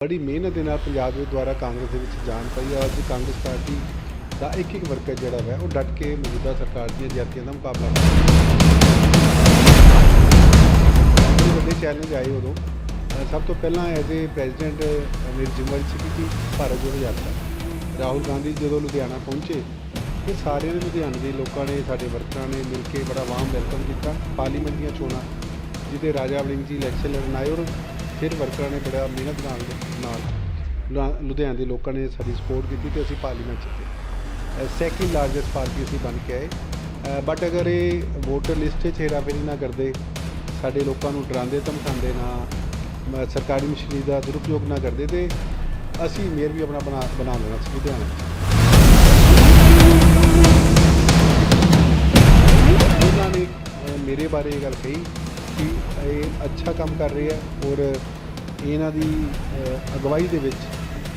ਬੜੀ ਮਿਹਨਤ ਦੇ ਨਾਲ ਪੰਜਾਬ ਦੇ ਦੁਆਰਾ ਕਾਂਗਰਸ ਦੇ ਵਿੱਚ ਜਾਣ ਪਈ ਹੈ ਅੱਜ ਕਾਂਗਰਸ ਪਾਰਟੀ ਦਾ ਇੱਕ ਇੱਕ ਵਰਕਰ ਜਿਹੜਾ ਹੈ ਉਹ ਡਟ ਕੇ ਮੌਜੂਦਾ ਸਰਕਾਰ ਦੀਆਂ ਜਾਤੀਆਂ ਦਾ ਮੁਕਾਬਲਾ ਕਰ ਰਿਹਾ। ਵੱਡੇ ਚੈਲੰਜ ਆਏ ਉਦੋਂ। ਸਭ ਤੋਂ ਪਹਿਲਾਂ ਐਜ਼ ਏ ਪ੍ਰੈਜ਼ੀਡੈਂਟ ਮੇਰੀ ਜ਼ਿੰਮੇਵਾਰੀ ਸੀ ਕਿ ਭਾਰਤ ਜੋੜੋ ਯਾਤਰਾ। ਰਾਹੁਲ ਗਾਂਧੀ ਜਦੋਂ ਲੁਧਿਆਣਾ ਪਹੁੰਚੇ, ਤੇ ਸਾਰਿਆਂ ਨੇ ਲੁਧਿਆਣੇ ਦੇ ਲੋਕਾਂ ਨੇ, ਸਾਡੇ ਵਰਕਰਾਂ ਨੇ ਮਿਲ ਕੇ ਬੜਾ ਵਾਮ ਵੈਲਕਮ ਕੀਤਾ। ਪਾਰਲੀਮੈਂਟ ਦੀਆਂ ਚੋਣਾਂ ਜਿਹਦੇ ਰਾਜਾ ਵੜਿੰਗ ਜੀ ਇਲੈਕਸ਼ਨ ਲੜਨ ਆਏ ਔਰ ਫਿਰ ਵਰਕਰਾਂ ਨੇ ਬੜਾ ਮਿਹਨਤ ਨਾਲ ਨਾਲ ਲੁ- ਲੁਧਿਆਣੇ ਦੇ ਲੋਕਾਂ ਨੇ ਸਾਡੀ ਸਪੋਰਟ ਕੀਤੀ ਤੇ ਅਸੀਂ ਪਾਰਲੀਮੈਂਟ 'ਚ ਸੈਕਿੰਡ ਲਾਰਜੈਸਟ ਪਾਰਟੀ ਅਸੀਂ ਬਣ ਕੇ ਆਏ। ਬਟ ਅਗਰ ਇਹ ਵੋਟਰ ਲਿਸਟ 'ਚ ਹੇਰਾਫੇਰੀ ਨਾ ਕਰਦੇ, ਸਾਡੇ ਲੋਕਾਂ ਨੂੰ ਡਰਾਉਂਦੇ, ਧਮਕਾਉਂਦੇ ਨਾ ਸਰਕਾਰੀ ਮਸ਼ੀਨਰੀ ਦਾ ਦੁਰਉਪਯੋਗ ਨਾ ਕਰਦੇ, ਤੇ ਅਸੀਂ ਮੇਅਰ ਵੀ ਆਪਣਾ ਬਣਾ ਬਣਾ ਲੈਣਾ ਸੀ ਲੁਧਿਆਣਾ ਉਹਨਾਂ ਨੇ ਮੇਰੇ ਬਾਰੇ ਇਹ ਗੱਲ ਕਹੀ ਕਿ ਇਹ ਅੱਛਾ ਕੰਮ ਕਰ ਰਹੇ ਆ ਔਰ ਇਹਨਾਂ ਦੀ ਅਗਵਾਈ ਦੇ ਵਿੱਚ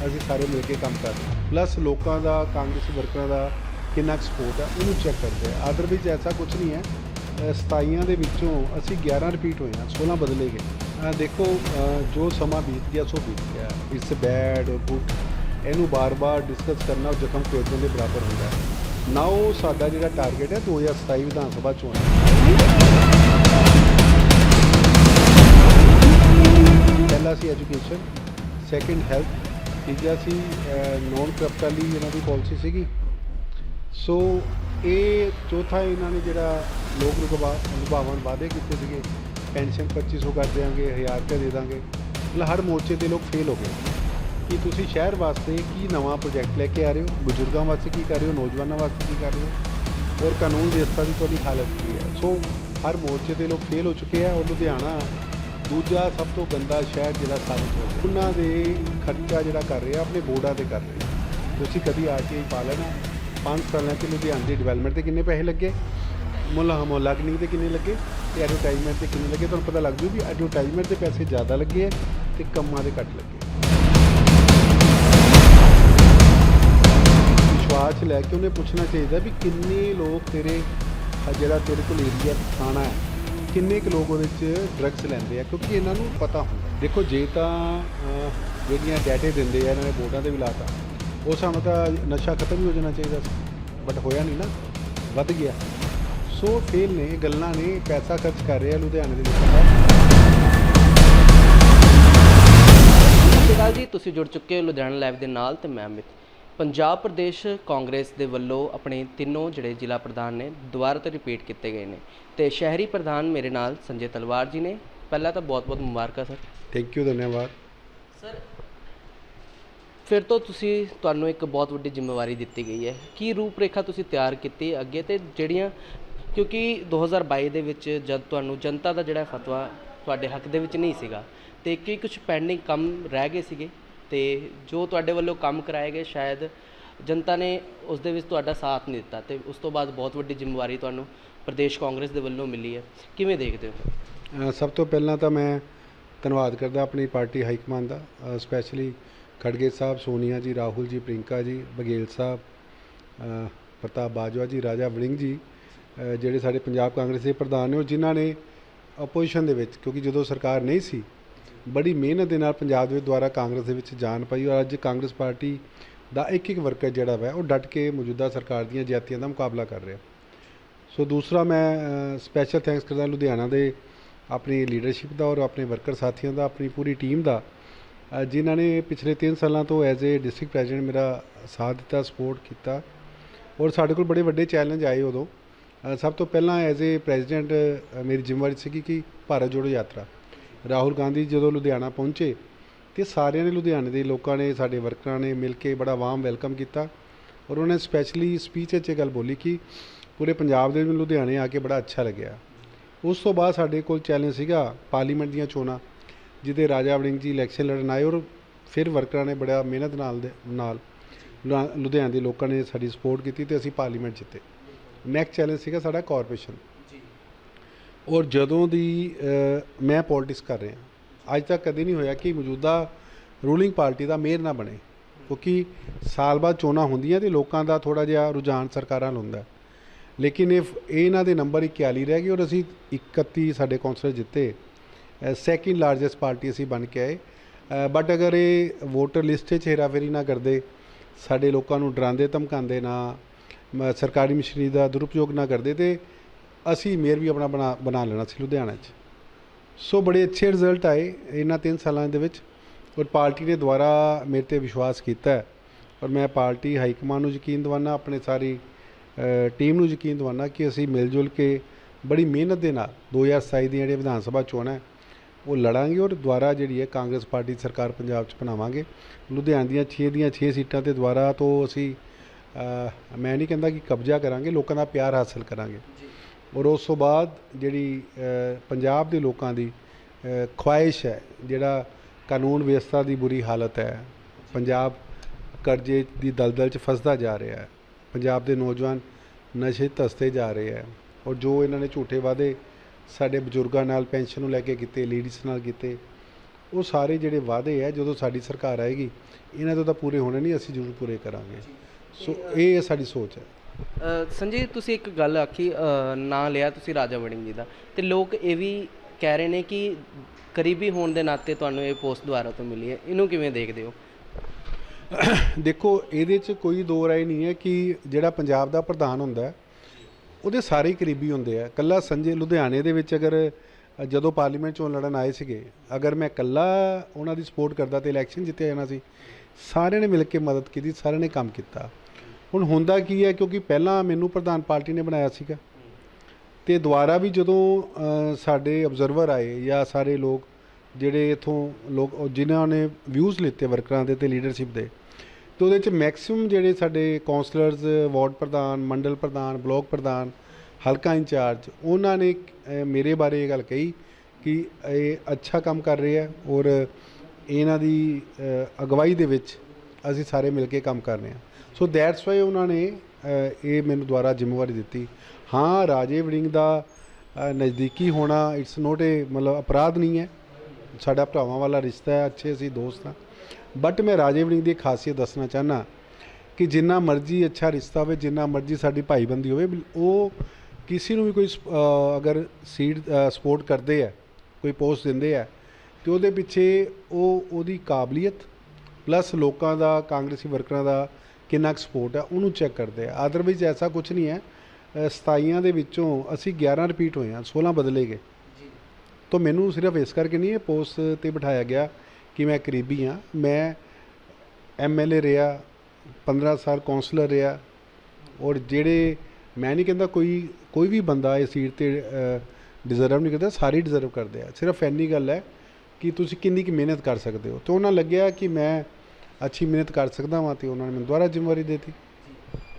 ਅਸੀਂ ਸਾਰੇ ਮਿਲ ਕੇ ਕੰਮ ਕਰ ਰਹੇ ਪਲੱਸ ਲੋਕਾਂ ਦਾ ਕਾਂਗਰਸ ਵਰਕਰਾਂ ਦਾ ਕਿੰਨਾ ਸਪੋਰਟ ਹੈ ਉਹਨੂੰ ਚੈੱਕ ਕਰਦੇ ਆ ਅਦਰਵਾਈਜ਼ ਐਸਾ ਕੁਝ ਨਹੀਂ ਹੈ ਅ, 27 ਦੇ ਵਿੱਚੋਂ ਅਸੀਂ 11 ਰਿਪੀਟ ਹੋਏ ਹਾਂ 16 ਬਦਲੇ ਗਏ। ਦੇਖੋ ਜੋ ਸਮਾਂ ਬੀਤ ਗਿਆ ਸੋ ਬੀਤ ਗਿਆ। ਇਟਸ ਬੈਡ ਗੁੱਡ ਇਹਨੂੰ ਬਾਰ-ਬਾਰ ਡਿਸਕਸ ਕਰਨਾ ਉਹ ਜ਼ਖਮ ਖੇਡਣ ਦੇ ਬਰਾਬਰ ਹੁੰਦਾ ਹੈ। ਨਾਓ ਸਾਡਾ ਜਿਹੜਾ ਟਾਰਗੇਟ ਹੈ 2027 ਵਿਧਾਨ ਸਭਾ ਚੋਣ ਪਹਿਲਾ ਸੀ ਐਜੂਕੇਸ਼ਨ ਸੈਕਿੰਡ ਹੈਲਥ ਤੀਜਾ ਸੀ ਨੋਨ ਕਰਪਟ ਵਾਲੀ ਇਹਨਾਂ ਦੀ ਪਾਲਿਸੀ ਸੀਗੀ। ਸੋ ਇਹ ਚੌਥਾ ਇਹਨਾਂ ਨੇ ਜਿਹੜਾ ਲੋਕ ਰੁਗਵਾ ਲੁਭਾਵਨ ਵਾਅਦੇ ਕੀਤੇ ਸੀਗੇ। ਪੈਨਸ਼ਨ 2500 ਕਰ ਦਿਆਂਗੇ 1000 ਰੁਪਏ ਦੇ ਦਾਂਗੇ। ਮਤਲਬ ਹਰ ਮੋਰਚੇ ਤੇ ਲੋਕ ਫੇਲ ਹੋ ਗਏ। ਕਿ ਤੁਸੀਂ ਸ਼ਹਿਰ ਵਾਸਤੇ ਕੀ ਨਵਾਂ ਪ੍ਰੋਜੈਕਟ ਲੈ ਕੇ ਆ ਰਹੇ ਹੋ? ਬਜ਼ੁਰਗਾਂ ਵਾਸਤੇ ਕੀ ਕਰ ਰਹੇ ਹੋ? ਨੌਜਵਾਨਾਂ ਵਾਸਤੇ ਕੀ ਕਰ ਰਹੇ ਹੋ? ਔਰ ਕਾਨੂੰਨ ਵਿਵਸਥਾ ਦੀ ਤੁਹਾਡੀ ਹਾਲਤ ਕੀ ਹੈ? ਸੋ ਹਰ ਮੋਰਚੇ ਤੇ ਲੋਕ ਫੇਲ ਹੋ ਚੁੱਕੇ ਆ ਔਰ ਲੁਧਿਆਣਾ ਦੂਜਾ ਸਭ ਤੋਂ ਗੰਦਾ ਸ਼ਹਿਰ ਜਿਹੜਾ ਸਾਬਿਤ ਹੋ। ਗਿਆ ਉਹਨਾਂ ਦੇ ਖਰਚਾ ਜਿਹੜਾ ਕਰ ਰਿਹਾ ਆਪਣੇ ਬੋਰਡਾਂ ਤੇ ਕਰ ਰਿਹਾ ਤੁਸੀਂ ਕਦੀ ਆ ਕੇ ਪਾ ਲੈਣਾ। ਪੰਜ ਸਾਲਾਂ 'ਚ ਲੁਧਿਆਣੇ ਦੀ ਡਿਵੈਲਪਮੈਂਟ ਤੇ ਕਿੰਨੇ ਪੈਸੇ ਲੱਗੇ? ਮੁੱਲਾ ਮੁਹੱਲਾ ਕਲਿੰਗ ਤੇ ਕਿੰਨੇ ਲੱਗੇ? ਤੇ ਐਡਵਰਟਾਈਜ਼ਮੈਂਟ ਤੇ ਕਿੰਨੇ ਲੱਗੇ? ਤੁਹਾਨੂੰ ਪਤਾ ਲੱਗ ਜੂ ਵੀ ਐਡਵਰਟਾਈਜ਼ਮੈਂਟ ਤੇ ਪੈਸੇ ਜ਼ਿਆਦਾ ਲੱਗੇ ਆ ਤੇ ਕੰਮਾਂ ਦੇ ਘੱਟ ਲੱਗੇ ਵਿਸ਼ਵਾਸ 'ਚ ਲੈ ਕੇ ਉਹਨੇ ਪੁੱਛਣਾ ਚਾਹੀਦਾ ਵੀ ਕਿੰਨੇ ਲੋਕ ਤੇਰੇ, ਜਿਹੜਾ ਤੇਰੇ ਕੋਲ ਏਰੀਆ ਥਾਣਾ ਹੈ ਕਿੰਨੇ ਕੁ ਲੋਕ ਉਹਦੇ 'ਚ ਡਰੱਗਸ ਲੈਂਦੇ ਆ? ਕਿਉਂਕਿ ਇਹਨਾਂ ਨੂੰ ਪਤਾ ਹੁੰਦਾ। ਦੇਖੋ ਜੇ ਤਾਂ ਅਹ, ਜਿਹੜੀਆਂ ਡਾਟੇ ਦਿੰਦੇ ਆ ਇਹਨਾਂ ਨੇ ਬੋਰਡਾਂ 'ਤੇ ਵੀ ਲਾਤਾ ਉਸ ਸਮੇਂ ਤਾਂ ਨਸ਼ਾ ਖਤਮ ਹੀ ਹੋ ਜਾਣਾ ਚਾਹੀਦਾ ਸੀ। ਬਟ ਹੋਇਆ ਨਹੀਂ ਨਾ। ਵੱਧ ਗਿਆ। ਸੋ ਫੇਲ ਨੇ ਇਹ ਗੱਲਾਂ ਨੇ ਪੈਸਾ ਖਰਚ ਕਰ ਰਿਹਾ ਲੁਧਿਆਣੇ ਦੇ ਲੋਕਾਂ ਦਾ। ਸਤਿ ਸ਼੍ਰੀ ਅਕਾਲ ਜੀ ਤੁਸੀਂ ਜੁੜ ਚੁੱਕੇ ਹੋ ਲੁਧਿਆਣਾ ਲਾਈਵ ਦੇ ਨਾਲ ਤੇ ਮੈਂ ਅਮਿਤ। ਪੰਜਾਬ ਪ੍ਰਦੇਸ਼ ਕਾਂਗਰਸ ਦੇ ਵੱਲੋਂ ਆਪਣੇ ਤਿੰਨੋਂ ਜਿਹੜੇ ਜ਼ਿਲ੍ਹਾ ਪ੍ਰਧਾਨ ਨੇ ਦੁਬਾਰਾ ਤੋਂ ਰਿਪੀਟ ਕੀਤੇ ਗਏ ਨੇ। ਤੇ ਸ਼ਹਿਰੀ ਪ੍ਰਧਾਨ ਮੇਰੇ ਨਾਲ ਸੰਜੇ ਤਲਵਾਰ ਜੀ ਨੇ। ਪਹਿਲਾਂ ਤਾਂ ਬਹੁਤ-ਬਹੁਤ ਮੁਬਾਰਕਾਂ ਸਰ। ਥੈਂਕ ਯੂ ਧੰਨਵਾਦ। ਸਰ ਫਿਰ ਤੋਂ ਤੁਸੀਂ ਤੁਹਾਨੂੰ ਇੱਕ ਬਹੁਤ ਵੱਡੀ ਜ਼ਿੰਮੇਵਾਰੀ ਦਿੱਤੀ ਗਈ ਹੈ। ਕੀ ਰੂਪਰੇਖਾ ਤੁਸੀਂ ਤਿਆਰ ਕੀਤੀ ਅੱਗੇ ਤੇ ਜਿਹੜੀਆਂ ਕਿਉਂਕਿ 2022 ਦੇ ਵਿੱਚ ਜਦ ਤੁਹਾਨੂੰ ਜਨਤਾ ਦਾ ਜਿਹੜਾ ਫਤਵਾ ਤੁਹਾਡੇ ਹੱਕ ਦੇ ਵਿੱਚ ਨਹੀਂ ਸੀਗਾ ਤੇ ਕੀ ਕੁਝ ਪੈਂਡਿੰਗ ਕੰਮ ਰਹਿ ਗਏ ਸੀਗੇ? ਤੇ ਜੋ ਤੁਹਾਡੇ ਵੱਲੋਂ ਕੰਮ ਕਰਾਏ ਗਏ, ਸ਼ਾਇਦ ਜਨਤਾ ਨੇ ਉਸ ਦੇ ਵਿੱਚ ਤੁਹਾਡਾ ਸਾਥ ਨਹੀਂ ਦਿੱਤਾ ਤੇ ਉਸ ਤੋਂ ਬਾਅਦ ਬਹੁਤ ਵੱਡੀ ਜ਼ਿੰਮੇਵਾਰੀ ਤੁਹਾਨੂੰ ਪ੍ਰਦੇਸ਼ ਕਾਂਗਰਸ ਦੇ ਵੱਲੋਂ ਮਿਲੀ ਹੈ। ਕਿਵੇਂ ਦੇਖਦੇ ਹੋ? ਸਭ ਤੋਂ ਪਹਿਲਾਂ ਤਾਂ ਮੈਂ ਧੰਨਵਾਦ ਕਰਦਾ ਆਪਣੀ ਪਾਰਟੀ ਹਾਈ ਕਮਾਂਡ ਦਾ ਸਪੈਸ਼ਲੀ ਖੜਗੇ ਸਾਹਿਬ, ਸੋਨੀਆ ਜੀ, ਰਾਹੁਲ ਜੀ ਪ੍ਰਿੰਕਾ ਜੀ ਬਗੇਲ ਸਾਹਿਬ ਪ੍ਰਤਾਪ ਬਾਜਵਾ ਜੀ, ਰਾਜਾ ਵੜਿੰਗ ਜੀ ਜਿਹੜੇ ਸਾਡੇ ਪੰਜਾਬ ਕਾਂਗਰਸ ਦੇ ਪ੍ਰਧਾਨ ਨੇ ਉਹ ਜਿਨ੍ਹਾਂ ਨੇ ਆਪੋਜੀਸ਼ਨ ਦੇ ਵਿੱਚ, ਕਿਉਂਕਿ ਜਦੋਂ ਸਰਕਾਰ ਨਹੀਂ ਸੀ ਬੜੀ ਮਿਹਨਤ ਦੇ ਨਾਲ ਪੰਜਾਬ ਦੇ ਦੁਆਰਾ ਕਾਂਗਰਸ ਦੇ ਵਿੱਚ ਜਾਣ ਪਾਈ ਔਰ ਅੱਜ ਕਾਂਗਰਸ ਪਾਰਟੀ ਦਾ ਇੱਕ ਇੱਕ ਵਰਕਰ ਜਿਹੜਾ ਹੈ ਉਹ ਡਟ ਕੇ ਮੌਜੂਦਾ ਸਰਕਾਰ ਦੀਆਂ ਜਾਤੀਆਂ ਦਾ ਮੁਕਾਬਲਾ ਕਰ ਰਿਹਾ। ਸੋ ਦੂਸਰਾ ਮੈਂ ਸਪੈਸ਼ਲ ਥੈਂਕਸ ਕਰਦਾ ਲੁਧਿਆਣਾ ਦੇ ਆਪਣੀ ਲੀਡਰਸ਼ਿਪ ਦਾ ਔਰ ਆਪਣੇ ਵਰਕਰ ਸਾਥੀਆਂ ਦਾ, ਆਪਣੀ ਪੂਰੀ ਟੀਮ ਦਾ। ਜਿਨ੍ਹਾਂ ਨੇ ਪਿਛਲੇ 3 ਸਾਲਾਂ ਤੋਂ ਐਜ਼ ਏ ਡਿਸਟ੍ਰਿਕਟ ਪ੍ਰੈਜ਼ੀਡੈਂਟ ਮੇਰਾ ਸਾਥ ਦਿੱਤਾ ਸਪੋਰਟ ਕੀਤਾ। ਔਰ ਸਾਡੇ ਕੋਲ ਬੜੇ ਵੱਡੇ ਚੈਲੰਜ ਆਏ ਉਦੋਂ। ਸਭ ਤੋਂ ਪਹਿਲਾਂ ਐਜ਼ ਏ ਪ੍ਰੈਜ਼ੀਡੈਂਟ ਮੇਰੀ ਜ਼ਿੰਮੇਵਾਰੀ ਸੀਗੀ ਕਿ ਭਾਰਤ ਜੋੜੋ ਯਾਤਰਾ। ਰਾਹੁਲ ਗਾਂਧੀ ਜਦੋਂ ਲੁਧਿਆਣਾ ਪਹੁੰਚੇ ਤੇ ਸਾਰਿਆਂ ਨੇ ਲੁਧਿਆਣੇ ਦੇ ਲੋਕਾਂ ਨੇ, ਸਾਡੇ ਵਰਕਰਾਂ ਨੇ ਮਿਲ ਕੇ ਬੜਾ ਵਾਰਮ ਵੈਲਕਮ ਕੀਤਾ ਔਰ ਉਹਨੇ ਸਪੈਸ਼ਲੀ ਸਪੀਚ 'ਚ ਇਹ ਗੱਲ ਬੋਲੀ ਕਿ ਪੂਰੇ ਪੰਜਾਬ ਦੇ ਲੁਧਿਆਣੇ ਆ ਕੇ ਬੜਾ ਅੱਛਾ ਲੱਗਿਆ। ਉਸ ਤੋਂ ਬਾਅਦ ਸਾਡੇ ਕੋਲ ਚੈਲੰਜ ਸੀਗਾ ਪਾਰਲੀਮੈਂਟ ਦੀਆਂ ਚੋਣਾਂ ਜਿਹਦੇ ਰਾਜਾ ਵੜਿੰਗ ਜੀ ਇਲੈਕਸ਼ਨ ਲੜਨ ਆਏ ਔਰ ਫਿਰ ਵਰਕਰਾਂ ਨੇ ਬੜਾ ਮਿਹਨਤ ਨਾਲ ਦੇ, ਨਾਲ ਲੁ- ਲੁਧਿਆਣੇ ਦੇ ਲੋਕਾਂ ਨੇ ਸਾਡੀ ਸਪੋਰਟ ਕੀਤੀ ਤੇ ਅਸੀਂ ਪਾਰਲੀਮੈਂਟ ਜਿੱਤੇ। ਨੈਕਸਟ ਚੈਲੰਜ ਸੀਗਾ ਸਾਡਾ ਕਾਰਪੋਰੇਸ਼ਨ ਔਰ ਜਦੋਂ ਦੀ ਮੈਂ ਪੋਲਿਟਿਕਸ ਕਰ ਰਿਹਾ, ਅੱਜ ਤੱਕ ਕਦੇ ਨਹੀਂ ਹੋਇਆ ਕਿ ਮੌਜੂਦਾ ਰੂਲਿੰਗ ਪਾਰਟੀ ਦਾ ਮੇਅਰ ਨਾ ਬਣੇ। ਕਿਉਂਕਿ ਸਾਲ ਬਾਅਦ ਚੋਣਾਂ ਹੁੰਦੀਆਂ ਤੇ ਲੋਕਾਂ ਦਾ ਥੋੜਾ ਜਿਹਾ ਰੁਝਾਨ ਸਰਕਾਰਾਂ ਨੂੰ ਹੁੰਦਾ। ਲੇਕਿਨ ਇਹ ਇਹਨਾਂ ਦੇ ਨੰਬਰ 41 ਰਹਿ ਗਏ ਔਰ ਅਸੀਂ 31 ਸਾਡੇ ਕੌਂਸਲਰ ਜਿੱਤੇ। ਸੈਕਿੰਡ ਲਾਰਜੈਸਟ ਪਾਰਟੀ ਅਸੀਂ ਬਣ ਕੇ ਆਏ। ਬਟ ਅਗਰ ਇਹ ਵੋਟਰ ਲਿਸਟ 'ਚ ਹੇਰਾਫੇਰੀ ਨਾ ਕਰਦੇ, ਸਾਡੇ ਲੋਕਾਂ ਨੂੰ ਡਰਾਉਂਦੇ, ਧਮਕਾਉਂਦੇ ਨਾ ਸਰਕਾਰੀ ਮਸ਼ੀਨਰੀ ਦਾ ਦੁਰਉਪਯੋਗ ਨਾ ਕਰਦੇ ਤੇ ਅਸੀਂ ਮੇਅਰ ਵੀ ਆਪਣਾ ਬਣਾ ਬਣਾ ਲੈਣਾ ਸੀ ਲੁਧਿਆਣਾ 'ਚ। ਸੋ ਬੜੇ ਅੱਛੇ ਰਿਜ਼ਲਟ ਆਏ ਇਹਨਾਂ 3 ਸਾਲਾਂ ਦੇ ਵਿੱਚ ਔਰ ਪਾਰਟੀ ਨੇ ਦੁਬਾਰਾ ਮੇਰੇ ਤੇ ਵਿਸ਼ਵਾਸ ਕੀਤਾ ਔਰ ਮੈਂ ਪਾਰਟੀ ਹਾਈ ਕਮਾਂਡ ਨੂੰ ਯਕੀਨ ਦਿਵਾਨਾ ਆਪਣੇ ਸਾਰੀ ਟੀਮ ਨੂੰ ਯਕੀਨ ਦਿਵਾਨਾ ਕਿ ਅਸੀਂ ਮਿਲ ਜੁਲ ਕੇ ਬੜੀ ਮਿਹਨਤ ਦੇ ਨਾਲ 2027 ਦੀਆਂ ਜਿਹੜੀਆਂ ਵਿਧਾਨ ਸਭਾ ਚੋਣਾਂ ਉਹ ਲੜਾਂਗੇ ਔਰ ਦੁਬਾਰਾ ਜਿਹੜੀ ਹੈ ਕਾਂਗਰਸ ਪਾਰਟੀ ਸਰਕਾਰ ਪੰਜਾਬ 'ਚ ਬਣਾਵਾਂਗੇ। ਲੁਧਿਆਣਾ ਦੀਆਂ 6 ਦੀਆਂ 6 ਸੀਟਾਂ ਤੇ ਦੁਬਾਰਾ ਤੋਂ ਅਸੀਂ ਮੈਂ ਨਹੀਂ ਕਹਿੰਦਾ ਕਿ ਕਬਜ਼ਾ ਕਰਾਂਗੇ, ਲੋਕਾਂ ਦਾ ਪਿਆਰ ਹਾਸਲ ਕਰਾਂਗੇ। ਔਰ ਉਸ ਤੋਂ ਬਾਅਦ ਜਿਹੜੀ ਪੰਜਾਬ ਦੇ ਲੋਕਾਂ ਦੀ ਖੁਆਇਸ਼ ਹੈ ਜਿਹੜਾ ਕਾਨੂੰਨ ਵਿਵਸਥਾ ਦੀ ਬੁਰੀ ਹਾਲਤ ਹੈ ਪੰਜਾਬ ਕਰਜ਼ੇ ਦੀ ਦਲਦਲ 'ਚ ਫਸਦਾ ਜਾ ਰਿਹਾ ਹੈ ਪੰਜਾਬ ਦੇ ਨੌਜਵਾਨ ਨਸ਼ੇ ਧੱਸਦੇ ਜਾ ਰਹੇ ਹੈ ਔਰ ਜੋ ਇਹਨਾਂ ਨੇ ਝੂਠੇ ਵਾਅਦੇ ਸਾਡੇ ਬਜ਼ੁਰਗਾਂ ਨਾਲ ਪੈਨਸ਼ਨ ਨੂੰ ਲੈ ਕੇ ਕੀਤੇ ਲੇਡੀਜ਼ ਨਾਲ ਕੀਤੇ ਉਹ ਸਾਰੇ ਜਿਹੜੇ ਵਾਅਦੇ ਹੈ ਜਦੋਂ ਸਾਡੀ ਸਰਕਾਰ ਆਏਗੀ ਇਹਨਾਂ ਤੋਂ ਤਾਂ ਪੂਰੇ ਹੋਣੇ ਨਹੀਂ ਅਸੀਂ ਜ਼ਰੂਰ ਪੂਰੇ ਕਰਾਂਗੇ। ਸੋ ਇਹ ਸਾਡੀ ਸੋਚ ਹੈ। ਸੰਜੇ ਤੁਸੀਂ ਇੱਕ ਗੱਲ ਆਖੀ ਨਾਂ ਲਿਆ ਤੁਸੀਂ ਰਾਜਾ ਵੜਿੰਗ ਜੀ ਦਾ। ਤੇ ਲੋਕ ਇਹ ਵੀ ਕਹਿ ਰਹੇ ਨੇ ਕਿ ਕਰੀਬੀ ਹੋਣ ਦੇ ਨਾਤੇ ਤੁਹਾਨੂੰ ਇਹ ਪੋਸਟ ਦੁਆਰਾ ਤੋਂ ਮਿਲੀ ਹੈ। ਇਹਨੂੰ ਕਿਵੇਂ ਦੇਖਦੇ ਹੋ? ਦੇਖੋ, ਇਹਦੇ 'ਚ ਕੋਈ ਦੋ ਰਾਏ ਨਹੀਂ ਹੈ ਕਿ ਜਿਹੜਾ ਪੰਜਾਬ ਦਾ ਪ੍ਰਧਾਨ ਹੁੰਦਾ ਉਹਦੇ ਸਾਰੇ ਹੀ ਕਰੀਬੀ ਹੁੰਦੇ ਆ। ਕੱਲਾ ਸੰਜੇ ਲੁਧਿਆਣੇ ਦੇ ਵਿੱਚ ਅਗਰ ਜਦੋਂ ਪਾਰਲੀਮੈਂਟ ਚੋਂ ਲੜਨ ਆਏ ਸੀਗੇ, ਅਗਰ ਮੈਂ ਕੱਲਾ ਉਹਨਾਂ ਦੀ ਸਪੋਰਟ ਕਰਦਾ ਤੇ ਇਲੈਕਸ਼ਨ ਜਿੱਤਿਆ ਜਾਣਾ ਸੀ, ਸਾਰਿਆਂ ਨੇ ਮਿਲ ਕੇ ਮਦਦ ਕੀਤੀ, ਸਾਰਿਆਂ ਨੇ ਕੰਮ ਕੀਤਾ। ਹੁਣ ਹੁੰਦਾ ਕੀ ਹੈ, ਕਿਉਂਕਿ ਪਹਿਲਾਂ ਮੈਨੂੰ ਪ੍ਰਧਾਨ ਪਾਰਟੀ ਨੇ ਬਣਾਇਆ ਸੀਗਾ। ਤੇ ਦੁਬਾਰਾ ਵੀ ਜਦੋਂ ਸਾਡੇ ਆਬਜ਼ਰਵਰ ਆਏ ਜਾਂ ਸਾਰੇ ਲੋਕ ਜਿਹੜੇ ਇਥੋਂ ਲੋਕ ਜਿਨ੍ਹਾਂ ਨੇ ਵਿਊਜ਼ ਲਿੱਤੇ ਵਰਕਰਾਂ ਦੇ ਤੇ ਲੀਡਰਸ਼ਿਪ ਦੇ, ਤੇ ਉਹਦੇ ਚ ਮੈਕਸਿਮਮ ਜਿਹੜੇ ਸਾਡੇ ਕਾਉਂਸਲਰਸ ਵਾਰਡ ਪ੍ਰਧਾਨ, ਮੰਡਲ ਪ੍ਰਧਾਨ ਬਲਾਕ ਪ੍ਰਧਾਨ, ਹਲਕਾ ਇੰਚਾਰਜ, ਉਹਨਾਂ ਨੇ ਮੇਰੇ ਬਾਰੇ ਇਹ ਗੱਲ ਕਹੀ ਕਿ ਇਹ ਅੱਛਾ ਕੰਮ ਕਰ ਰਹੇ ਆ ਔਰ ਇਹਨਾਂ ਦੀ ਅਗਵਾਈ ਦੇ ਵਿੱਚ ਅਸੀਂ ਸਾਰੇ ਮਿਲ ਕੇ ਕੰਮ ਕਰ ਰਹੇ ਹਾਂ ਸੋ ਦੈਟਸ ਵਾਈ ਉਹਨਾਂ ਨੇ ਇਹ ਮੈਨੂੰ ਦੁਆਰਾ ਜ਼ਿੰਮੇਵਾਰੀ ਦਿੱਤੀ ਹਾਂ ਰਾਜੇ ਵੜਿੰਗ ਦਾ ਨਜ਼ਦੀਕੀ ਹੋਣਾ ਇਟਸ ਨੋਟ ਏ ਮਤਲਬ ਅਪਰਾਧ ਨਹੀਂ ਹੈ ਸਾਡਾ ਭਰਾਵਾਂ ਵਾਲਾ ਰਿਸ਼ਤਾ ਹੈ ਅੱਛੇ ਅਸੀਂ ਦੋਸਤ ਹਾਂ ਬਟ ਮੈਂ ਰਾਜੇ ਵੜਿੰਗ ਦੀ ਖਾਸੀਅਤ ਦੱਸਣਾ ਚਾਹਨਾ ਕਿ ਜਿੰਨਾ ਮਰਜ਼ੀ ਅੱਛਾ ਰਿਸ਼ਤਾ ਹੋਵੇ ਜਿੰਨਾ ਮਰਜ਼ੀ ਸਾਡੀ ਭਾਈਬੰਦੀ ਹੋਵੇ ਉਹ ਕਿਸੇ ਨੂੰ ਵੀ ਕੋਈ ਸਪ- ਅਗਰ ਸੀਟ ਸਪੋਰਟ ਕਰਦੇ ਆ ਕੋਈ ਪੋਸਟ ਦਿੰਦੇ ਆ ਤੇ ਉਹਦੇ ਪਿੱਛੇ ਉਹ ਉਹਦੀ ਕਾਬਲੀਅਤ ਪਲੱਸ ਲੋਕਾਂ ਦਾ ਕਾਂਗਰਸੀ ਵਰਕਰਾਂ ਦਾ ਕਿੰਨਾ ਸਪੋਰਟ ਹੈ ਉਹਨੂੰ ਚੈੱਕ ਕਰਦੇ ਆ। ਅਦਰਵਾਈਜ਼ ਐਸਾ ਕੁਝ ਨਹੀਂ ਹੈ। ਅ, 27 ਦੇ ਵਿੱਚੋਂ ਅਸੀਂ 11 ਰਿਪੀਟ ਹੋਏ ਹਾਂ 16 ਬਦਲੇ ਗਏ। ਤਾਂ ਮੈਨੂੰ ਸਿਰਫ ਇਸ ਕਰਕੇ ਨਹੀਂ ਇਹ ਪੋਸਟ ਤੇ ਬਿਠਾਇਆ ਗਿਆ ਕਿ ਮੈਂ ਕਰੀਬੀ ਹਾਂ। ਮੈਂ ਐਮਐਲਏ ਰਿਹਾ 15 ਸਾਲ ਕਾਉਂਸਲਰ ਰਿਹਾ ਔਰ ਜਿਹੜੇ ਮੈਂ ਨਹੀਂ ਕਹਿੰਦਾ ਕੋਈ ਕੋਈ ਵੀ ਬੰਦਾ ਇਹ ਸੀਟ ਤੇ ਡਿਜ਼ਰਵ ਨਹੀਂ ਕਰਦਾ ਸਾਰੇ ਡਿਜ਼ਰਵ ਕਰਦੇ ਆ। ਸਿਰਫ ਇੰਨੀ ਗੱਲ ਹੈ ਕਿ ਤੁਸੀਂ ਕਿੰਨੀ ਕੁ ਮਿਹਨਤ ਕਰ ਸਕਦੇ ਹੋ। ਤੇ ਉਹਨਾਂ ਲੱਗਿਆ ਕਿ ਮੈਂ ਅੱਛੀ ਮਿਹਨਤ ਕਰ ਸਕਦਾ ਹਾਂ ਤੇ ਉਹਨਾਂ ਨੇ ਮੈਨੂੰ ਦੁਬਾਰਾ ਜ਼ਿੰਮੇਵਾਰੀ ਦਿੱਤੀ।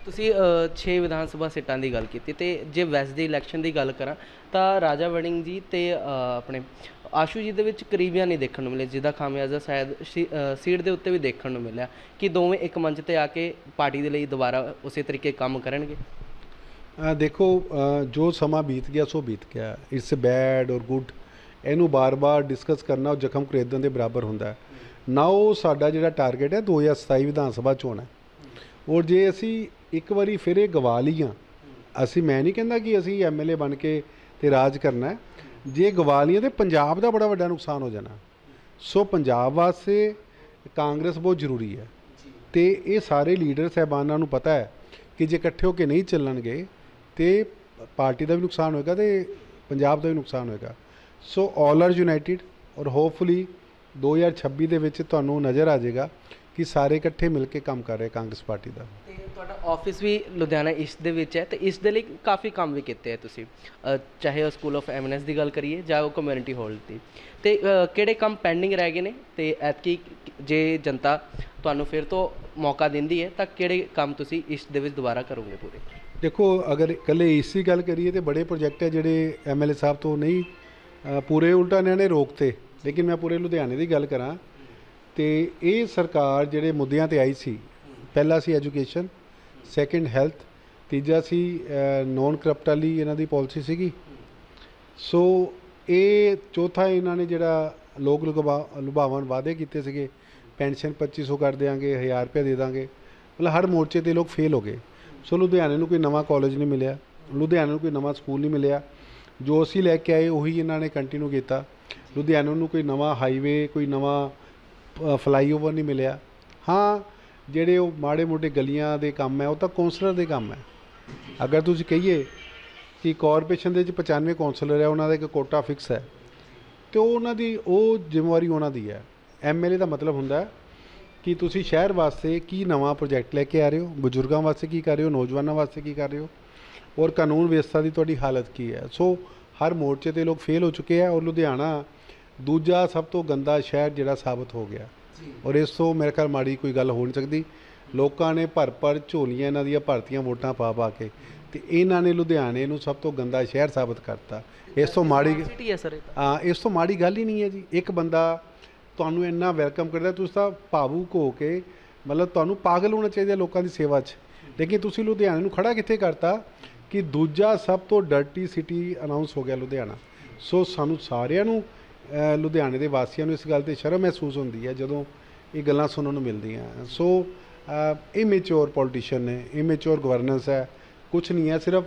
ਤੁਸੀਂ 6 ਵਿਧਾਨ ਸਭਾ ਸੀਟਾਂ ਦੀ ਗੱਲ ਕੀਤੀ ਤੇ ਜੇ ਵੈਸਟ ਦੀ ਇਲੈਕਸ਼ਨ ਦੀ ਗੱਲ ਕਰਾਂ ਤਾਂ ਰਾਜਾ ਵੜਿੰਗ ਜੀ ਤੇ ਆਪਣੇ ਆਸ਼ੂ ਜੀ ਦੇ ਵਿੱਚ ਕਰੀਬੀਆਂ ਨਹੀਂ ਦੇਖਣ ਨੂੰ ਮਿਲੇ ਜਿਹਦਾ ਖਾਮਿਆਜ਼ਾ ਸ਼ਾਇਦ ਸੀਟ ਦੇ ਉੱਤੇ ਵੀ ਦੇਖਣ ਨੂੰ ਮਿਲਿਆ ਕਿ ਦੋਵੇਂ ਇੱਕ ਮੰਚ ਤੇ ਆ ਕੇ ਪਾਰਟੀ ਦੇ ਲਈ ਦੁਬਾਰਾ ਉਸੇ ਤਰੀਕੇ ਕੰਮ ਕਰਨਗੇ? ਦੇਖੋ ਜੋ ਸਮਾਂ ਬੀਤ ਗਿਆ ਸੋ ਬੀਤ ਗਿਆ। ਇਟਸ ਬੈਡ ਔਰ ਗੁੱਡ ਇਹਨੂੰ ਬਾਰ-ਬਾਰ ਡਿਸਕਸ ਕਰਨਾ ਉਹ ਜ਼ਖਮ ਖਰੀਦਣ ਦੇ ਬਰਾਬਰ ਹੁੰਦਾ ਹੈ। ਨਾਓ ਸਾਡਾ ਜਿਹੜਾ ਟਾਰਗੇਟ ਹੈ 2027 ਵਿਧਾਨ ਸਭਾ ਚੋਣ ਹੈ। ਔਰ ਜੇ ਅਸੀਂ ਇੱਕ ਵਾਰੀ ਫਿਰ ਇਹ ਗਵਾ ਲਈਆਂ ਅਸੀਂ ਮੈਂ ਨਹੀਂ ਕਹਿੰਦਾ ਕਿ ਅਸੀਂ ਐਮਐਲਏ ਬਣ ਕੇ ਤੇ ਰਾਜ ਕਰਨਾ ਹੈ। ਜੇ ਗਵਾ ਲਈਆਂ ਤੇ ਪੰਜਾਬ ਦਾ ਬੜਾ ਵੱਡਾ ਨੁਕਸਾਨ ਹੋ ਜਾਣਾ। ਸੋ ਪੰਜਾਬ ਵਾਸਤੇ ਕਾਂਗਰਸ ਬਹੁਤ ਜ਼ਰੂਰੀ ਹੈ। ਤੇ ਇਹ ਸਾਰੇ ਲੀਡਰ ਸਹਿਬਾਨਾਂ ਨੂੰ ਪਤਾ ਹੈ ਕਿ ਜੇ ਇਕੱਠੇ ਹੋ ਕੇ ਨਹੀਂ ਚੱਲਣਗੇ ਤੇ ਪਾਰਟੀ ਦਾ ਵੀ ਨੁਕਸਾਨ ਹੋਏਗਾ ਤੇ ਪੰਜਾਬ ਦਾ ਵੀ ਨੁਕਸਾਨ ਹੋਏਗਾ। ਸੋ ਆਲ ਆਰ ਯੂਨਾਈਟਿਡ ਔਰ ਹੋਪਫੁਲੀ 2026 ਦੇ ਵਿੱਚ ਤੁਹਾਨੂੰ ਨਜ਼ਰ ਆ ਜਾਏਗਾ ਕਿ ਸਾਰੇ ਇਕੱਠੇ ਮਿਲ ਕੇ ਕੰਮ ਕਰ ਰਹੇ ਕਾਂਗਰਸ ਪਾਰਟੀ ਦਾ। ਤੇ ਤੁਹਾਡਾ ਆਫਿਸ ਵੀ ਲੁਧਿਆਣਾ ਇਸ ਦੇ ਵਿੱਚ ਹੈ ਤੇ ਇਸ ਦੇ ਲਈ ਕਾਫੀ ਕੰਮ ਵੀ ਕੀਤੇ ਹੈ ਤੁਸੀਂ। ਚਾਹੇ ਉਹ ਸਕੂਲ ਆਫ ਐਮਐਨਐਸ ਦੀ ਗੱਲ ਕਰੀਏ ਜਾਂ ਉਹ ਕਮਿਊਨਿਟੀ ਹਾਲ ਦੀ। ਤੇ ਕਿਹੜੇ ਕੰਮ ਪੈਂਡਿੰਗ ਰਹਿ ਗਏ ਨੇ? ਤੇ ਐਤਕੀ ਜੇ ਜਨਤਾ ਤੁਹਾਨੂੰ ਫਿਰ ਤੋਂ ਮੌਕਾ ਦਿੰਦੀ ਹੈ ਤਾਂ ਕਿਹੜੇ ਕੰਮ ਤੁਸੀਂ ਇਸ ਦੇ ਵਿੱਚ ਦੁਬਾਰਾ ਕਰੋਗੇ ਪੂਰੇ? ਦੇਖੋ ਅਗਰ ਇਕੱਲੇ ਇਸ ਦੀ ਗੱਲ ਕਰੀਏ ਤੇ ਬੜੇ ਪ੍ਰੋਜੈਕਟ ਹੈ ਜਿਹੜੇ ਐਮਐਲਏ ਸਾਹਿਬ ਤੋਂ ਨਹੀਂ ਪੂਰੇ ਉਲਟਾ ਇਹਨਾਂ ਨੇ ਰੋਕਤੇ। ਲੇਕਿਨ ਮੈਂ ਪੂਰੇ ਲੁਧਿਆਣੇ ਦੀ ਗੱਲ ਕਰਾਂ, ਤੇ ਇਹ ਸਰਕਾਰ ਜਿਹੜੇ ਮੁੱਦਿਆਂ ਤੇ ਆਈ ਸੀ, ਪਹਿਲਾ ਸੀ ਐਜੂਕੇਸ਼ਨ, ਸੈਕੰਡ ਹੈਲਥ, ਤੀਜਾ ਸੀ ਨੌਨ ਕਰਪਟ ਵਾਲੀ ਇਹਨਾਂ ਦੀ ਪਾਲਿਸੀ ਸੀਗੀ। ਸੋ ਇਹ ਚੌਥਾ ਇਹਨਾਂ ਨੇ ਜਿਹੜਾ ਲੋਕ ਲੁਭਾ, ਲੁਭਾਵਨ ਵਾਅਦੇ ਕੀਤੇ ਸੀਗੇ, ਪੈਨਸ਼ਨ 2500 ਕਰ ਦਿਆਂਗੇ 1000 ਰੁਪਏ ਦੇ ਦਾਂਗੇ, ਮਤਲਬ ਹਰ ਮੋਰਚੇ ਤੇ ਲੋਕ ਫੇਲ ਹੋ ਗਏ। ਸੋ ਲੁਧਿਆਣੇ ਨੂੰ ਕੋਈ ਨਵਾਂ ਕਾਲਜ ਨਹੀਂ ਮਿਲਿਆ, ਲੁਧਿਆਣੇ ਨੂੰ ਕੋਈ ਨਵਾਂ ਸਕੂਲ ਨਹੀਂ ਮਿਲਿਆ। ਜੋ ਅਸੀਂ ਲੈ ਕੇ ਆਏ, ਉਹੀ ਇਹਨਾਂ ਨੇ ਕੰਟੀਨਿਊ ਕੀਤਾ। ਲੁਧਿਆਣੇ ਨੂੰ ਕੋਈ ਨਵਾਂ ਹਾਈਵੇ ਕੋਈ ਨਵਾਂ ਫਲਾਈਓਵਰ ਨਹੀਂ ਮਿਲਿਆ। ਹਾਂ, ਜਿਹੜੇ ਉਹ ਮਾੜੇ ਮੋਟੇ ਗਲੀਆਂ ਦੇ ਕੰਮ ਹੈ, ਉਹ ਤਾਂ ਕੌਂਸਲਰ ਦੇ ਕੰਮ ਹੈ। ਅਗਰ ਤੁਸੀਂ ਕਹੀਏ ਕਿ ਕਾਰਪੋਰੇਸ਼ਨ ਦੇ ਵਿੱਚ 95 ਕੌਂਸਲਰ ਹੈ, ਉਹਨਾਂ ਦਾ ਇੱਕ ਕੋਟਾ ਫਿਕਸ ਹੈ, ਤੇ ਉਹ ਉਹਨਾਂ ਦੀ, ਉਹ ਜ਼ਿੰਮੇਵਾਰੀ ਉਹਨਾਂ ਦੀ ਹੈ। ਐਮਐਲਏ ਦਾ ਮਤਲਬ ਹੁੰਦਾ ਹੈ ਕਿ ਤੁਸੀਂ ਸ਼ਹਿਰ ਵਾਸਤੇ ਕੀ ਨਵਾਂ ਪ੍ਰੋਜੈਕਟ ਲੈ ਕੇ ਆ ਰਹੇ ਹੋ? ਬਜ਼ੁਰਗਾਂ ਵਾਸਤੇ ਕੀ ਕਰ ਰਹੇ ਹੋ? ਨੌਜਵਾਨਾਂ ਵਾਸਤੇ ਕੀ ਕਰ ਰਹੇ ਹੋ? ਔਰ ਕਾਨੂੰਨ ਵਿਵਸਥਾ ਦੀ ਤੁਹਾਡੀ ਹਾਲਤ ਕੀ ਹੈ? ਸੋ ਹਰ ਮੋਰਚੇ ਤੇ ਲੋਕ ਫੇਲ ਹੋ ਚੁੱਕੇ ਆ ਔਰ ਲੁਧਿਆਣਾ ਦੂਜਾ ਸਭ ਤੋਂ ਗੰਦਾ ਸ਼ਹਿਰ ਜਿਹੜਾ ਸਾਬਤ ਹੋ ਗਿਆ। ਔਰ ਇਸ ਤੋਂ ਮੇਰੇ ਖਿਆਲ ਮਾੜੀ ਕੋਈ ਗੱਲ ਹੋ ਨਹੀਂ ਸਕਦੀ। ਲੋਕਾਂ ਨੇ ਭਰ ਭਰ ਝੋਲੀਆਂ ਇਹਨਾਂ ਦੀਆਂ ਭਰਤੀਆਂ ਵੋਟਾਂ ਪਾ ਪਾ ਕੇ ਤੇ ਇਹਨਾਂ ਨੇ ਲੁਧਿਆਣੇ ਨੂੰ ਸਭ ਤੋਂ ਗੰਦਾ ਸ਼ਹਿਰ ਸਾਬਤ ਕਰਤਾ। ਇਸ ਤੋਂ ਮਾੜੀ ਸਿਟੀ ਹੈ ਸਰ ਇਸ ਤੋਂ ਮਾੜੀ ਗੱਲ ਹੀ ਨਹੀਂ ਹੈ ਜੀ। ਇੱਕ ਬੰਦਾ ਤੁਹਾਨੂੰ ਇੰਨਾ ਵੈਲਕਮ ਕਰਦਾ ਤੁਸੀਂ ਤਾਂ ਭਾਵੁਕ ਹੋ ਕੇ ਮਤਲਬ ਤੁਹਾਨੂੰ ਪਾਗਲ ਹੋਣਾ ਚਾਹੀਦਾ ਲੋਕਾਂ ਦੀ ਸੇਵਾ 'ਚ। ਲੇਕਿਨ ਤੁਸੀਂ ਲੁਧਿਆਣੇ ਨੂੰ ਖੜਾ ਕਿੱਥੇ ਕਰਤਾ? ਕਿ ਦੂਜਾ ਸਭ ਤੋਂ ਡਰਟੀ ਸਿਟੀ ਅਨਾਉਂਸ ਹੋ ਗਿਆ ਲੁਧਿਆਣਾ। ਸੋ ਸਾਨੂੰ ਸਾਰਿਆਂ ਨੂੰ ਲੁਧਿਆਣੇ ਦੇ ਵਾਸੀਆਂ ਨੂੰ ਇਸ ਗੱਲ ਤੇ ਸ਼ਰਮ ਮਹਿਸੂਸ ਹੁੰਦੀ ਹੈ ਜਦੋਂ ਇਹ ਗੱਲਾਂ ਸੁਣਨ ਨੂੰ ਮਿਲਦੀਆਂ। ਸੋ ਇਮੈਚੁਰ ਪੋਲੀਟੀਸ਼ੀਅਨ ਨੇ ਇਮੈਚੁਰ ਗਵਰਨੈਂਸ ਹੈ। ਕੁਝ ਨਹੀਂ ਹੈ, ਸਿਰਫ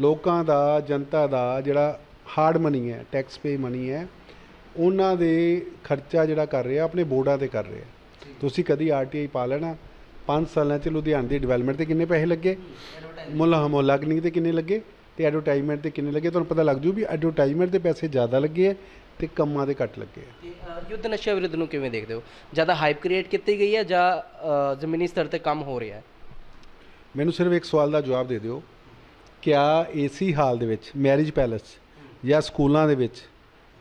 ਲੋਕਾਂ ਦਾ, ਜਨਤਾ ਦਾ ਜਿਹੜਾ ਹਾਰਡ ਮਨੀ ਹੈ ਟੈਕਸ ਪੇ ਮਨੀ ਹੈ, ਉਹਨਾਂ ਦੇ ਖਰਚਾ ਜਿਹੜਾ ਕਰ ਰਿਹਾ, ਆਪਣੇ ਬੋਰਡਾਂ ਤੇ ਕਰ ਰਿਹਾ। ਤੁਸੀਂ ਕਦੀ ਆਰਟੀਆਈ ਪਾ ਲੈਣਾ। 5 ਸਾਲਾਂ ਚ ਲੁਧਿਆਣੇ ਦੀ ਡਿਵੈਲਪਮੈਂਟ ਤੇ ਕਿੰਨੇ ਪੈਸੇ ਲੱਗੇ? ਮੁੱਲ ਹਮੋਲਾ ਕਿੰਨੀ ਤੇ ਕਿੰਨੇ ਲੱਗੇ? ਤੇ ਐਡਵਰਟਾਈਜ਼ਮੈਂਟ ਤੇ ਕਿੰਨੇ ਲੱਗੇ? ਤੁਹਾਨੂੰ ਪਤਾ ਲੱਗ ਜੂ ਵੀ ਐਡਵਰਟਾਈਜ਼ਮੈਂਟ ਦੇ ਪੈਸੇ ਜ਼ਿਆਦਾ ਲੱਗੇ ਹੈ ਤੇ ਕੰਮਾਂ ਦੇ ਘੱਟ ਲੱਗੇ ਅ, ਯੁੱਧ ਨਸ਼ਾ ਵਿਰੁੱਧ ਨੂੰ ਕਿਵੇਂ ਦੇਖਦੇ ਹੋ? ਜ਼ਿਆਦਾ ਹਾਈਪ ਕ੍ਰੀਏਟ ਕੀਤੀ ਗਈ ਹੈ ਜਾਂ ਜ਼ਮੀਨੀ ਸਤਰ ਤੇ ਕੰਮ ਹੋ ਰਿਹਾ ਹੈ? ਮੈਨੂੰ ਸਿਰਫ ਇੱਕ ਸਵਾਲ ਦਾ ਜਵਾਬ ਦੇ ਦਿਓ। ਕਿਆ ਏਸੀ ਹਾਲ ਦੇ ਵਿੱਚ ਮੈਰਿਜ ਪੈਲੇਸ ਜਾਂ ਸਕੂਲਾਂ ਦੇ ਵਿੱਚ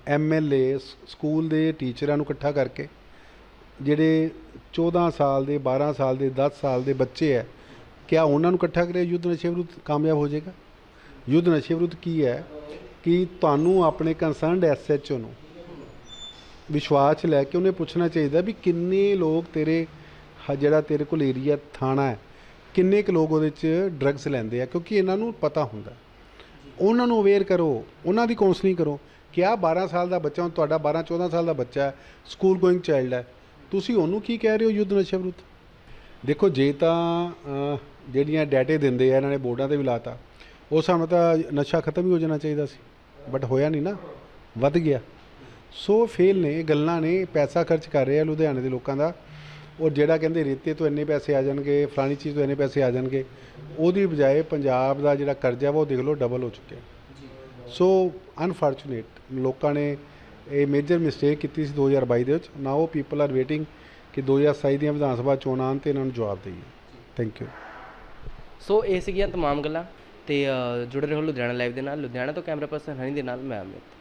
ਐਮਐਲਏ ਸਕੂਲ ਦੇ ਟੀਚਰਾਂ ਨੂੰ ਇਕੱਠਾ ਕਰਕੇ ਜਿਹੜੇ 14 ਸਾਲ ਦੇ 12 ਸਾਲ ਦੇ 10 ਸਾਲ ਦੇ ਬੱਚੇ ਹੈ ਕਿਆ ਉਹਨਾਂ ਨੂੰ ਇਕੱਠਾ ਕਰਿਆ ਯੁੱਧ ਨਸ਼ੇ ਵਿਰੁੱਧ ਕਾਮਯਾਬ ਹੋ ਜਾਏਗਾ? ਯੁੱਧ ਨਸ਼ੇ ਵਿਰੁੱਧ ਕੀ ਹੈ? ਕਿ ਤੁਹਾਨੂੰ ਆਪਣੇ ਕੰਸਰਨਡ ਐਸਐਚਓ ਨੂੰ ਵਿਸ਼ਵਾਸ ਲੈ ਕੇ ਉਹਨੇ ਪੁੱਛਣਾ ਚਾਹੀਦਾ ਵੀ ਕਿੰਨੇ ਲੋਕ ਤੇਰੇ ਜਿਹੜਾ ਤੇਰੇ ਕੋਲ ਏਰੀਆ ਥਾਣਾ ਹੈ, ਕਿੰਨੇ ਕੁ ਲੋਕ ਉਹਦੇ 'ਚ ਡਰੱਗਸ ਲੈਂਦੇ ਆ? ਕਿਉਂਕਿ ਇਹਨਾਂ ਨੂੰ ਪਤਾ ਹੁੰਦਾ। ਉਹਨਾਂ ਨੂੰ ਅਵੇਅਰ ਕਰੋ। ਉਹਨਾਂ ਦੀ ਕਾਉਂਸਲਿੰਗ ਕਰੋ ਕਿ ਆਹ 12 ਸਾਲ ਦਾ ਬੱਚਾ, ਹੁਣ ਤੁਹਾਡਾ 12 14 ਸਾਲ ਦਾ ਬੱਚਾ ਹੈ ਸਕੂਲ ਗੋਇੰਗ ਚਾਈਲਡ ਹੈ। ਤੁਸੀਂ ਉਹਨੂੰ ਕੀ ਕਹਿ ਰਹੇ ਹੋ ਯੁੱਧ ਨਸ਼ੇ ਵਿਰੁੱਧ? ਦੇਖੋ, ਜੇ ਤਾਂ ਜਿਹੜੀਆਂ ਡਾਟੇ ਦਿੰਦੇ ਆ, ਇਹਨਾਂ ਨੇ ਬੋਰਡਾਂ ਤੇ ਵੀ ਲਾਤਾ ਉਸ ਹਿਸਾਬ ਨਾਲ ਤਾਂ ਨਸ਼ਾ ਖਤਮ ਹੀ ਹੋ ਜਾਣਾ ਚਾਹੀਦਾ ਸੀ ਬਟ ਹੋਇਆ ਨਹੀਂ ਨਾ, ਵੱਧ ਗਿਆ। ਸੋ ਫੇਲ ਨੇ, ਇਹ ਗੱਲਾਂ ਨੇ, ਪੈਸਾ ਖਰਚ ਕਰ ਰਹੇ ਆ ਲੁਧਿਆਣੇ ਦੇ ਲੋਕਾਂ ਦਾ। ਔਰ ਜਿਹੜਾ ਕਹਿੰਦੇ ਰੇਤੇ ਤੋਂ ਇੰਨੇ ਪੈਸੇ ਆ ਜਾਣਗੇ, ਫਲਾਣੀ ਚੀਜ਼ ਤੋਂ ਇੰਨੇ ਪੈਸੇ ਆ ਜਾਣਗੇ, ਉਹਦੀ ਬਜਾਏ ਪੰਜਾਬ ਦਾ ਜਿਹੜਾ ਕਰਜ਼ਾ ਵਾ, ਉਹ ਦੇਖ ਲਓ ਡਬਲ ਹੋ ਚੁੱਕਿਆ। ਸੋ ਅਨਫੋਰਚੂਨੇਟ ਲੋਕਾਂ ਨੇ ਇਹ ਮੇਜਰ ਮਿਸਟੇਕ ਕੀਤੀ ਸੀ 2022 ਦੇ ਵਿੱਚ। ਨਾਓ ਪੀਪਲ ਆਰ ਵੇਟਿੰਗ ਕਿ 2027 ਦੀਆਂ ਵਿਧਾਨ ਸਭਾ ਚੋਣਾਂ ਆਉਣ ਤੇ ਇਹਨਾਂ ਨੂੰ ਜਵਾਬ ਦੇਈਏ। ਥੈਂਕ ਯੂ ਸੋ ਇਹ ਸੀਗੀਆਂ ਤਮਾਮ ਗੱਲਾਂ ਤੇ ਜੁੜੇ ਰਹੋ ਲੁਧਿਆਣਾ ਲਾਈਵ ਦੇ ਨਾਲ। ਲੁਧਿਆਣਾ ਤੋਂ ਕੈਮਰਾ ਪਰਸਨ ਹਨੀ ਦੇ ਨਾਲ, ਮੈਂ ਅਮਿਤ।